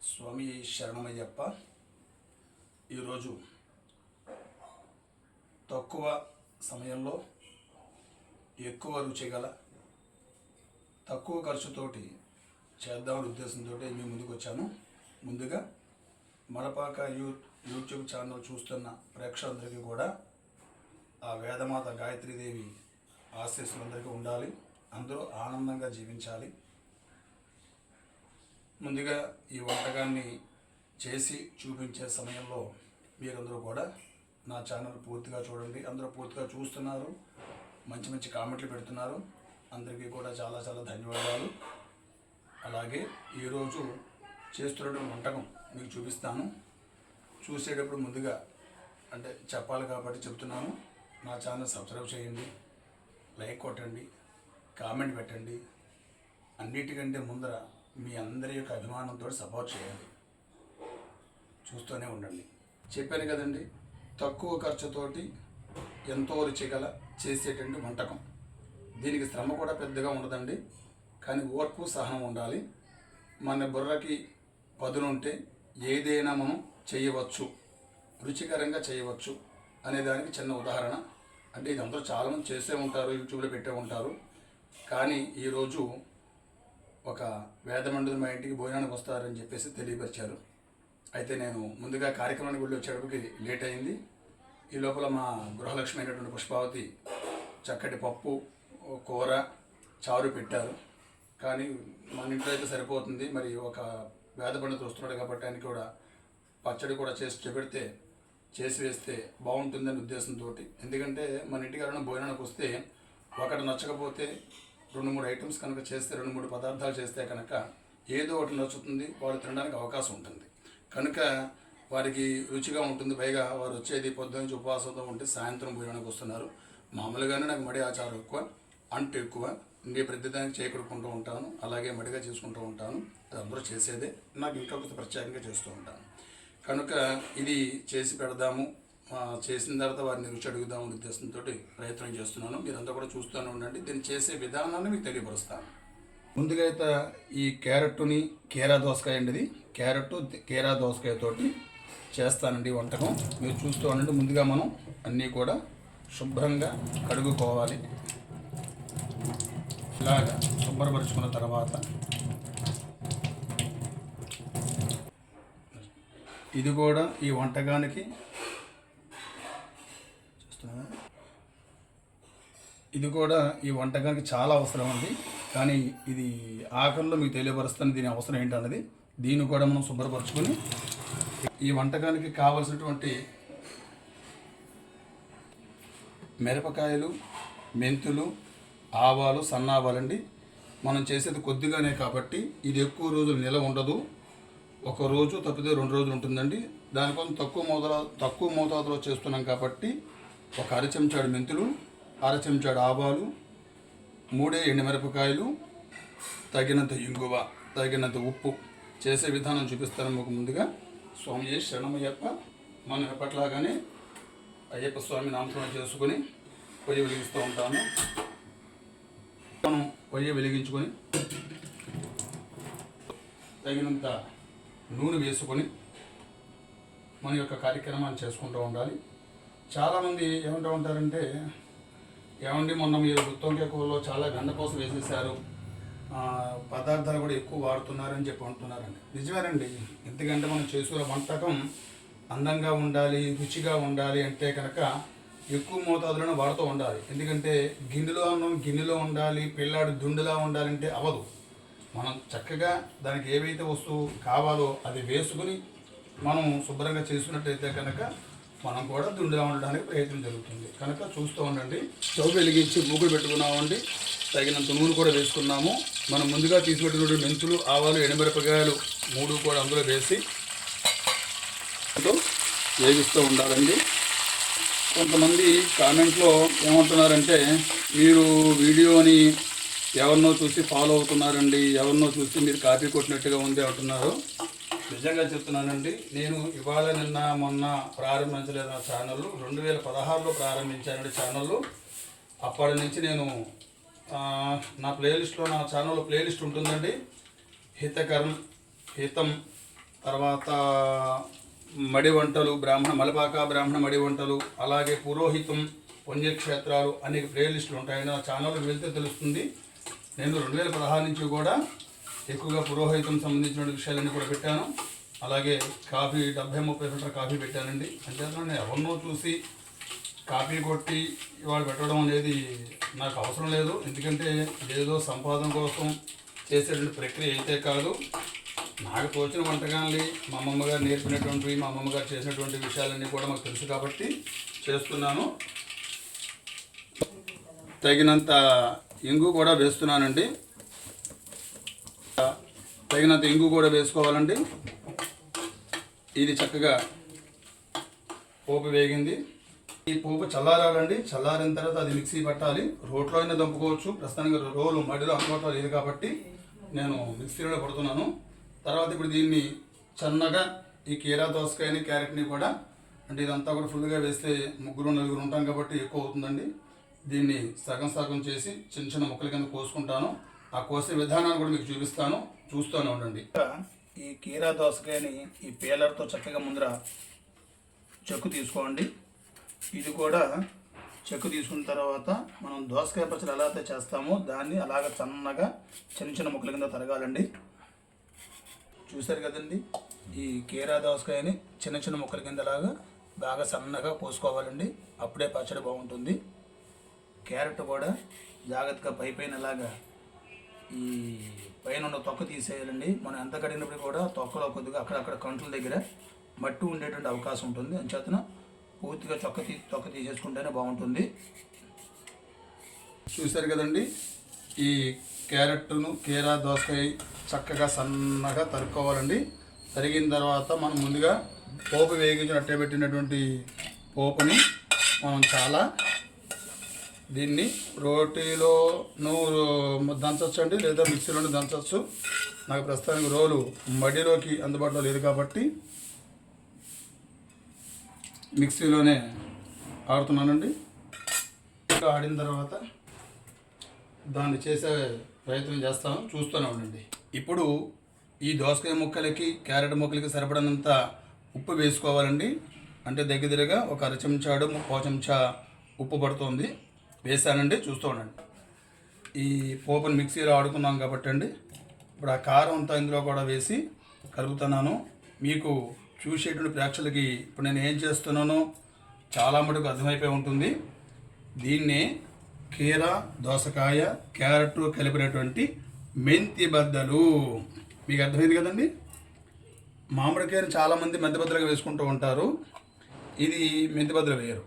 స్వామి శరణమయ్యప్ప ఈరోజు తక్కువ సమయంలో ఎక్కువ రుచి గల తక్కువ ఖర్చుతోటి చేద్దామనే ఉద్దేశంతో మేము ముందుకు వచ్చాను. ముందుగా మడపాక యూ యూట్యూబ్ ఛానల్ చూస్తున్న ప్రేక్షకులందరికీ కూడా ఆ వేదమాత గాయత్రీదేవి ఆశీస్సులందరికీ ఉండాలి. అందరూ ఆనందంగా జీవించాలి. ముందుగా ఈ వంటకాన్ని చేసి చూపించే సమయంలో మీరందరూ కూడా నా ఛానల్ పూర్తిగా చూడండి. అందరూ పూర్తిగా చూస్తున్నారు. మంచి మంచి కామెంట్లు పెడుతున్నారు. అందరికీ కూడా చాలా చాలా ధన్యవాదాలు. అలాగే ఈరోజు చేస్తున్న వంటకం మీకు చూపిస్తాను. చూసేటప్పుడు ముందుగా అంటే చెప్పాలి కాబట్టి చెప్తున్నాను. నా ఛానల్ సబ్స్క్రైబ్ చేయండి. లైక్ కొట్టండి. కామెంట్ పెట్టండి. అన్నిటికంటే ముందర మీ అందరి యొక్క అభిమానంతో సపోర్ట్ చేయాలి చూస్తూనే ఉండండి. చెప్పాను కదండి తక్కువ ఖర్చుతోటి ఎంతో రుచిగల చేసేటువంటి వంటకం. దీనికి శ్రమ కూడా పెద్దగా ఉండదండి కానీ ఓర్పు సహనం ఉండాలి. మన బుర్రకి పదునుంటే ఏదైనా మనం చేయవచ్చు రుచికరంగా చేయవచ్చు అనే దానికి చిన్న ఉదాహరణ. అంటే ఇది అందరూ చాలామంది చేసే ఉంటారు యూట్యూబ్లో పెట్టే ఉంటారు. కానీ ఈరోజు ఒక వేదమండలి మా ఇంటికి భోజనానికి వస్తారని చెప్పేసి తెలియపరిచారు. అయితే నేను ముందుగా కార్యక్రమానికి వెళ్ళి వచ్చేటప్పటికి లేట్ అయింది. ఈ లోపల మా గృహలక్ష్మి అయినటువంటి పుష్పావతి చక్కటి పప్పు కూర చారు పెట్టారు. కానీ మన ఇంట్లో అయితే సరిపోతుంది. మరి ఒక వేద పండితులు వస్తున్నాడు కాబట్టి ఆయన కూడా పచ్చడి కూడా చేసి చెబెడితే చేసి వేస్తే బాగుంటుందని ఉద్దేశంతో ఎందుకంటే మన ఇంటికి ఎవరైనా భోజనానికి వస్తే ఒకటి నచ్చకపోతే రెండు మూడు ఐటమ్స్ కనుక చేస్తే రెండు మూడు పదార్థాలు చేస్తే కనుక ఏదో ఒకటి నచ్చుతుంది వాళ్ళు తినడానికి అవకాశం ఉంటుంది. కనుక వారికి రుచిగా ఉంటుంది పైగా వారు వచ్చేది పొద్దున నుంచి ఉపవాసంతో ఉంటే సాయంత్రం భోజనానికి వస్తున్నారు. మామూలుగానే నాకు మడి ఆచారం ఎక్కువ అంటు ఎక్కువ ఇంకే ప్రతిదానికి చేకూడుకుంటూ ఉంటాను అలాగే మడిగా చేసుకుంటూ ఉంటాను. అది అందరూ చేసేదే నాకు ఇంకా ప్రత్యేకంగా చేస్తూ ఉంటాను. కనుక ఇది చేసి పెడదాము. చేసిన తర్వాత వారిని రుచి అడుగుదాం ఉద్దేశంతో ప్రయత్నం చేస్తున్నాను. మీరంతా కూడా చూస్తూనే ఉండండి. దీన్ని చేసే విధానాన్ని మీకు తెలియపరుస్తాను. ముందుగా అయితే ఈ క్యారెట్ని కేరా దోసకాయ అండి ఇది. క్యారెట్ కేరా దోసకాయతోటి చేస్తానండి ఈ వంటకం. మీరు చూస్తూ ఉండండి. ముందుగా మనం అన్నీ కూడా శుభ్రంగా కడుగుకోవాలి. ఇలాగా శుభ్రపరుచుకున్న తర్వాత ఇది కూడా ఈ వంటకానికి చూస్తున్నారా? ఇది కూడా ఈ వంటకానికి చాలా అవసరం అండి. కానీ ఇది ఆఖరిలో మీకు తెలియపరుస్తాను దీని అవసరం ఏంటన్నది. దీన్ని కూడా మనం శుభ్రపరచుకొని ఈ వంటకానికి కావలసినటువంటి మిరపకాయలు మెంతులు ఆవాలు సన్నావాలండి. మనం చేసేది కొద్దిగానే కాబట్టి ఇది ఎక్కువ రోజులు నిల ఉండదు. ఒక రోజు తప్పితే రెండు రోజులు ఉంటుందండి. దానికోసం తక్కువ మోతాదు తక్కువ మోతాదులో చేస్తున్నాం కాబట్టి ఒక అరచెంచాడు మెంతులు అర చెంచాడు ఆవాలు మూడే ఎండుమిరపకాయలు తగినంత ఇంగువ తగినంత ఉప్పు చేసే విధానం చూపిస్తాను మీకు ముందుగా స్వామి శరణమయ్యప్ప మనం ఎప్పట్లాగానే అయ్యప్ప స్వామి నామకరణం చేసుకొని పొయ్యి వెలిగిస్తూ ఉంటాను. మనం పొయ్యి వెలిగించుకొని తగినంత నూనె వేసుకొని మన యొక్క కార్యక్రమాన్ని చేసుకుంటూ ఉండాలి. చాలామంది ఏమంటూ ఉంటారంటే ఏమండి మొన్న మీరు గుత్తొంకాయ కూరలో చాలా గండకోసం వేసేసారు పదార్థాలు కూడా ఎక్కువ వాడుతున్నారని చెప్పి అంటున్నారండి. నిజమేనండి ఎందుకంటే మనం చేసుకునే వంటకం అందంగా ఉండాలి రుచిగా ఉండాలి అంటే కనుక ఎక్కువ మోతాదులోనే వాడుతూ ఉండాలి. ఎందుకంటే గిన్నెలో అన్నం గిన్నెలో ఉండాలి పిల్లాడు దుండులా ఉండాలంటే అవదు మనం చక్కగా దానికి ఏవైతే వస్తువు కావాలో అది వేసుకుని మనం శుభ్రంగా చేసుకున్నట్టయితే కనుక మనం కూడా దుండుగా ఉండడానికి ప్రయత్నం జరుగుతుంది. కనుక చూస్తూ ఉండండి. స్టవ్ వెలిగించి మూగుడు పెట్టుకున్నామండి. తగినంత నూనె కూడా వేసుకున్నాము. మనం ముందుగా తీసుకెట్టినటువంటి మెంతులు ఆవాలు ఎండుమిరపకాయలు మూడు కూడా అందులో వేసి వేగిస్తూ ఉండాలండి. కొంతమంది కామెంట్లో ఏమంటున్నారంటే మీరు వీడియోని ఎవరినో చూసి ఫాలో అవుతున్నారండి. ఎవరినో చూసి మీరు కాపీ కొట్టినట్టుగా ఉంది అంటున్నారు. నిజంగా చెప్తున్నానండి నేను ఇవాళ నిన్న మొన్న ప్రారంభించలేదు నా ఛానల్ రెండు వేల పదహారులో ప్రారంభించానండి ఛానల్ అప్పటి నుంచి నేను నా ప్లేలిస్ట్లో నా ఛానల్లో ప్లేలిస్ట్ ఉంటుందండి. హితకరం హితం తర్వాత మడి వంటలు బ్రాహ్మణ మలపాక బ్రాహ్మణ మడి వంటలు అలాగే పురోహితం పుణ్యక్షేత్రాలు అనేక ప్లేలిస్టులు ఉంటాయని నా ఛానల్కి వెళ్తే తెలుస్తుంది. నేను రెండు వేల పదహారు నుంచి కూడా ఎక్కువగా పురోహితం సంబంధించిన విషయాలన్నీ కూడా పెట్టాను. అలాగే కాఫీ డెబ్బై ముప్పై ఫిల్టర్ కాఫీ పెట్టానండి. అంతేకాకుండా నేను ఎవరినో చూసి కాపీ కొట్టి ఇవాళ పెట్టడం అనేది నాకు అవసరం లేదు. ఎందుకంటే ఏదో సంపాదన కోసం చేసేటువంటి ప్రక్రియ అయితే కాదు. నాకు తోచిన వంటకాన్ని మా అమ్మమ్మ గారు నేర్పినటువంటివి మా అమ్మమ్మ గారు చేసినటువంటి విషయాలన్నీ కూడా మాకు తెలుసు కాబట్టి చేస్తున్నాను. తగినంత ఇంగు కూడా వేస్తున్నానండి. తగినంత ఇంగు కూడా వేసుకోవాలండి. ఇది చక్కగా పోపు వేగింది. ఈ పోపు చల్లారాలండి. చల్లారిన తర్వాత అది మిక్సీ పట్టాలి. రోట్లో అయినా దంపుకోవచ్చు. ప్రస్తుతానికి రోలు మడిలో అందుబాటులో లేదు కాబట్టి నేను మిక్సీలో పడుతున్నాను. తర్వాత ఇప్పుడు దీన్ని చన్నగా ఈ కీరా దోసకాయని క్యారెట్ని కూడా అంటే ఇదంతా కూడా ఫుల్గా వేస్తే ముగ్గురు నలుగురు ఉంటాం కాబట్టి ఎక్కువ అవుతుందండి. దీన్ని సగం సగం చేసి చిన్న చిన్న ముక్కల కింద కోసుకుంటాను. ఆ కోసే విధానాన్ని కూడా మీకు చూపిస్తాను. చూస్తూనే ఉండండి. ఈ కీరా దోసకాయని ఈ పేలర్తో చక్కగా ముందర చెక్కు తీసుకోండి. ఇది కూడా చెక్కు తీసుకున్న తర్వాత మనం దోసకాయ పచ్చడి ఎలా అయితే చేస్తామో దాన్ని అలాగ సన్నగా చిన్న చిన్న ముక్కల కింద తరగాలండి. చూశారు కదండి? ఈ కీరా దోసకాయని చిన్న చిన్న ముక్కల కింద లాగా బాగా సన్నగా పోసుకోవాలండి. అప్పుడే పచ్చడి బాగుంటుంది. క్యారెట్ కూడా జాగ్రత్తగా పైపైనలాగా ఈ పైన ఉన్న తొక్క తీసేయాలండి. మనం ఎంత కడిగినప్పుడు కూడా తొక్కలో కొద్దిగా అక్కడక్కడ కంట్ల దగ్గర మట్టి ఉండేటువంటి అవకాశం ఉంటుంది. అంచేతన పూర్తిగా చొక్క తీ తొక్క తీసేసుకుంటేనే బాగుంటుంది. చూశారు కదండి ఈ క్యారెట్ను కీరా దోసకాయ చక్కగా సన్నగా తరుక్కోవాలండి. తరిగిన తర్వాత మనం ముందుగా పోపు వేగించి అట్టే పెట్టినటువంటి పోపుని మనం చాలా దీన్ని రోటీలో నువ్వు దంచవచ్చు అండి లేదా మిక్సీలోనే దంచవచ్చు నాకు ప్రస్తుతానికి రోలు మడిలోకి అందుబాటులో లేదు కాబట్టి మిక్సీలోనే ఆడుతున్నానండి. ఇంకా ఆడిన తర్వాత దాన్ని చేసే ప్రయత్నం చేస్తాను చూస్తూనే ఉండండి. ఇప్పుడు ఈ దోసకాయ ముక్కలకి క్యారెట్ ముక్కలకి సరిపడినంత ఉప్పు వేసుకోవాలండి. అంటే దగ్గర దగ్గరగా ఒక అర చెంచాడు పావు చెంచా ఉప్పు పడుతుంది. వేసానండి చూస్తూ ఉండండి. ఈ పోపుని మిక్సీలో ఆడుకున్నాం కాబట్టి అండి. ఇప్పుడు ఆ కారం అంతా ఇందులో కూడా వేసి కలుపుతున్నాను. మీకు చూసేటువంటి ప్రేక్షకులకి ఇప్పుడు నేను ఏం చేస్తున్నానో చాలా మటుకు అర్థమైపోయి ఉంటుంది. దీన్నే కీర దోసకాయ క్యారెట్ కలిపినటువంటి మెంతి బద్దలు. మీకు అర్థమైంది కదండి? మామిడికాయని చాలామంది మెంతి బద్దలుగా వేసుకుంటూ ఉంటారు. ఇది మెంతి బద్దలు వేయరు.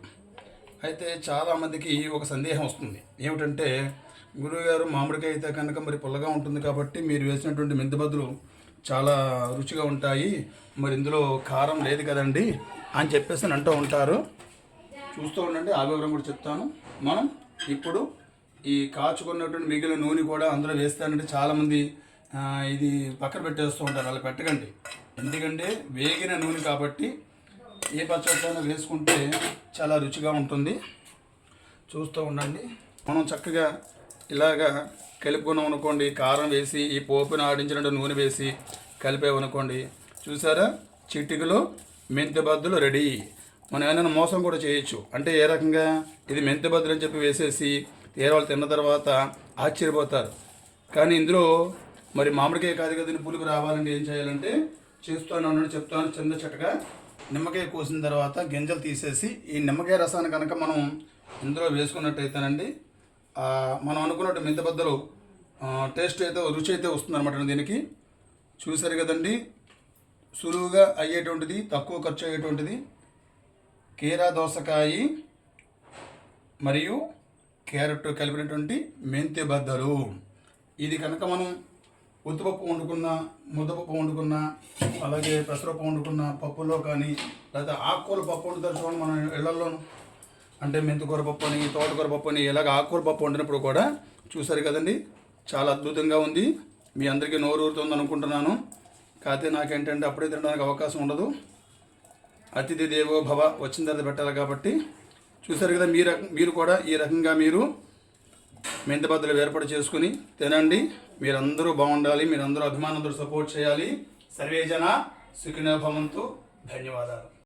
అయితే చాలామందికి ఒక సందేహం వస్తుంది. ఏమిటంటే గురువుగారు మామిడికాయ అయితే కనుక మరి పుల్లగా ఉంటుంది కాబట్టి మీరు వేసినటువంటి మెంతిబద్దులు చాలా రుచిగా ఉంటాయి. మరి ఇందులో కారం లేదు కదండి అని చెప్పేసి అని అంటూ ఉంటారు. చూస్తూ ఉండండి ఆ వివరం కూడా చెప్తాను. మనం ఇప్పుడు ఈ కాచుకున్నటువంటి మిగిలిన నూనె కూడా అందులో వేస్తానంటే చాలామంది ఇది పక్కన పెట్టేస్తూ ఉంటారు. అలా పెట్టకండి. ఎందుకంటే వేగిన నూనె కాబట్టి ఏ పచ్చడికైనా వేసుకుంటే చాలా రుచిగా ఉంటుంది. చూస్తూ ఉండండి. మనం చక్కగా ఇలాగా కలుపుకున్నాం అనుకోండి కారం వేసి ఈ పోపును ఆడించినట్టు నూనె వేసి కలిపామనుకోండి చూసారా? చిటికలో మెంతి బద్దులు రెడీ. మనం ఏమైనా మోసం కూడా చేయొచ్చు. అంటే ఏ రకంగా? ఇది మెంతి బద్దులు అని చెప్పి వేసేసి తీరవాళ్ళు తిన్న తర్వాత ఆశ్చర్యపోతారు. కానీ ఇందులో మరి మామిడికాయ కాదు కదండి పులుపు రావాలంటే ఏం చేయాలంటే చేస్తాను అన్నాడు చెప్తాను చిన్న చక్కగా నిమ్మకాయ కోసిన తర్వాత గింజలు తీసేసి ఈ నిమ్మకాయ రసాన్ని కనుక మనం ఇందులో వేసుకున్నట్టయితేనండి మనం అనుకున్నట్టు మెంతిబద్దలు టేస్ట్ అయితే రుచి అయితే వస్తుందన్నమాట దీనికి. చూసారు కదండి సులువుగా అయ్యేటువంటిది తక్కువ ఖర్చు అయ్యేటువంటిది. కీరా దోసకాయ మరియు క్యారెట్ కలిపినటువంటి మెంతి బద్దలు. ఇది కనుక మనం ఉత్తుపప్పు వండుకున్న ముద్దపప్పు వండుకున్న అలాగే పెసరపప్పు వండుకున్న పప్పులో కానీ లేదా ఆకుకూర పప్పు వండుతారు చూడండి మనం ఇళ్ళలోను అంటే మెంతికూర పప్పు అని తోటకూర పప్పు అని ఇలాగ ఆకుకూర పప్పు వండినప్పుడు కూడా చూసారు కదండి చాలా అద్భుతంగా ఉంది. మీ అందరికీ నోరు ఊరుతుంది అనుకుంటున్నాను. కాకపోతే నాకేంటంటే అప్పుడే తినడానికి అవకాశం ఉండదు. అతిథి దేవో భవ వచ్చిన తర్వాత పెట్టాలి కాబట్టి. చూసారు కదా మీరు మీరు కూడా ఈ రకంగా మీరు మెంతబద్దలు ఏర్పాటు చేసుకుని తినండి. మీరందరూ బాగుండాలి మీరందరూ అభిమానులందరూ సపోర్ట్ చేయాలి. సర్వేజన సుఖినో భవంతు. ధన్యవాదాలు.